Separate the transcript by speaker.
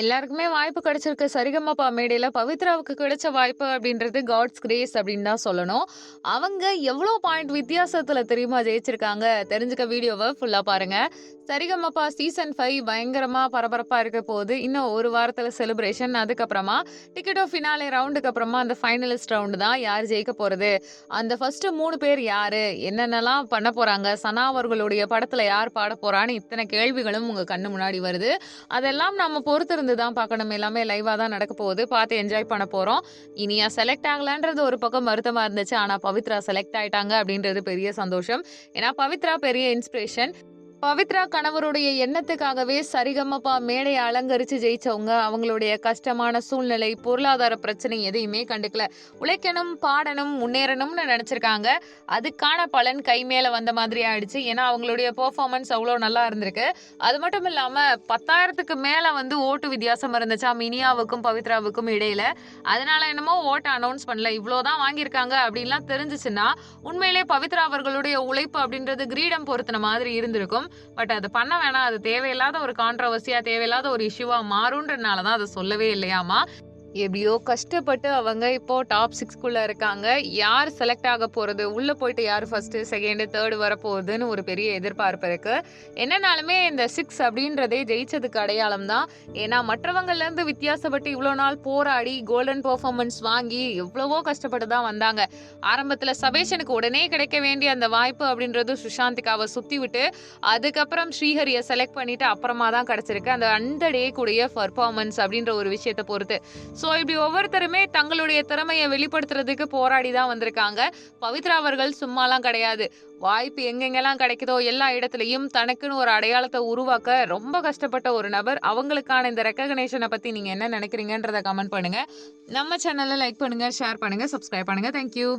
Speaker 1: எல்லாருக்குமே வாய்ப்பு கிடைச்சிருக்கு. சரிகமபா மேடையில் பவித்ராவுக்கு கிடைச்ச வாய்ப்பு அப்படின்றது காட்ஸ் கிரேஸ் அப்படின்னு தான் சொல்லணும். அவங்க எவ்வளோ பாயிண்ட் வித்தியாசத்தில் தெரியுமா ஜெயிச்சிருக்காங்க? தெரிஞ்சுக்க வீடியோவை ஃபுல்லாக பாருங்க. சரிகமபா சீசன் ஃபைவ் பயங்கரமாக பரபரப்பாக இருக்க போகுது. இன்னும் ஒரு வாரத்தில் செலிப்ரேஷன் அதுக்கப்புறமா டிக்கெட் ஆஃப் ஃபினாலே ரவுண்டுக்கு அப்புறமா அந்த ஃபைனலிஸ்ட் ரவுண்டு தான் யார் ஜெயிக்க போகிறது அந்த ஃபர்ஸ்ட் மூணு பேர் யார்? என்னென்னலாம் பண்ண போகிறாங்க சனா அவர்களுடைய படத்தில் யார் பாட போகிறான்னு இத்தனை கேள்விகளும் உங்கள் கண்ணு முன்னாடி வருது. அதெல்லாம் நம்ம இருந்து தான் பார்க்கணும். எல்லாமே லைவாக தான் நடக்க போகுது. பார்த்து என்ஜாய் பண்ண போகிறோம் இனியா செலக்ட் ஆகலான்றது ஒரு பக்கம் வருத்தமாக இருந்துச்சு. ஆனால் பவித்ரா செலக்ட் ஆயிட்டாங்க அப்படின்றது பெரிய சந்தோஷம். ஏன்னா பவித்ரா பெரிய இன்ஸ்பிரேஷன் பவித்ரா கணவருடைய எண்ணத்துக்காகவே சரிகமப்பா மேடையை அலங்கரிச்சு ஜெயிச்சவங்க. அவங்களுடைய கஷ்டமான சூழ்நிலை பொருளாதார பிரச்சனை எதையுமே கண்டுக்கல. உழைக்கணும் பாடணும் முன்னேறணும்னு நினைச்சிருக்காங்க. அதுக்கான பலன் கை மேல வந்த மாதிரி ஆயிடுச்சு. ஏன்னா அவங்களுடைய பெர்ஃபார்மன்ஸ் அவ்வளோ நல்லா இருந்திருக்கு. அது மட்டும் இல்லாம பத்தாயிரத்துக்கு மேல வந்து ஓட்டு வித்தியாசம் இருந்துச்சா மினியாவுக்கும் பவித்ராவுக்கும் இடையில. அதனால என்னமோ ஓட்டு அனௌன்ஸ் பண்ணல. இவ்வளோதான் வாங்கியிருக்காங்க அப்படின்லாம் தெரிஞ்சிச்சுன்னா உண்மையிலே பவித்ரா அவர்களுடைய உழைப்பு அப்படின்றது கிரீடம் பொருத்தின மாதிரி இருந்திருக்கும். பட் அது பண்ண வேணாம். அது தேவையில்லாத ஒரு கான்ட்ரவர்சியா தேவையில்லாத ஒரு இஷ்யூவா மாறுன்றதுனால தான் அதை சொல்லவே இல்லையாமா எப்படியோ கஷ்டப்பட்டு அவங்க இப்போ டாப் சிக்ஸ்குள்ளே இருக்காங்க. யார் செலக்ட் ஆக போகிறது உள்ளே போயிட்டு யார் ஃபஸ்ட்டு செகண்டு தேர்டு வர போகுதுன்னு ஒரு பெரிய எதிர்பார்ப்பு இருக்குது என்னனாலுமே இந்த சிக்ஸ் அப்படின்றதே ஜெயிச்சதுக்கு அடையாளம் தான். ஏன்னா மற்றவங்கள்லேருந்து வித்தியாசப்பட்டு இவ்வளோ நாள் போராடி கோல்டன் பர்ஃபார்மன்ஸ் வாங்கி எவ்வளவோ கஷ்டப்பட்டு தான் வந்தாங்க. ஆரம்பத்தில் சபேஷனுக்கு உடனே கிடைக்க வேண்டிய அந்த வாய்ப்பு அப்படின்றது சுஷாந்திகாவை சுற்றி விட்டு அதுக்கப்புறம் ஸ்ரீஹரியை செலக்ட் பண்ணிட்டு அப்புறமா தான் கிடச்சிருக்கு. அந்த அந்த டே கூடிய பர்ஃபார்மன்ஸ் அப்படின்ற ஒரு விஷயத்தை பொறுத்து. ஸோ இப்படி ஒவ்வொருத்தருமே தங்களுடைய திறமையை வெளிப்படுத்துறதுக்கு போராடி தான் வந்திருக்காங்க. பவித்ரா அவர்கள் சும்மாலாம் கிடையாது. வாய்ப்பு எங்கெங்கெல்லாம் கிடைக்குதோ எல்லா இடத்துலையும் தனக்குன்னு ஒரு அடையாளத்தை உருவாக்க ரொம்ப கஷ்டப்பட்ட ஒரு நபர். அவங்களுக்கான இந்த ரெக்கக்னேஷனை பற்றி நீங்கள் என்ன நினைக்கிறீங்கன்றத கமெண்ட் பண்ணுங்கள் நம்ம சேனலை லைக் பண்ணுங்கள் ஷேர் பண்ணுங்கள் சப்ஸ்கிரைப் பண்ணுங்கள் தேங்க்யூ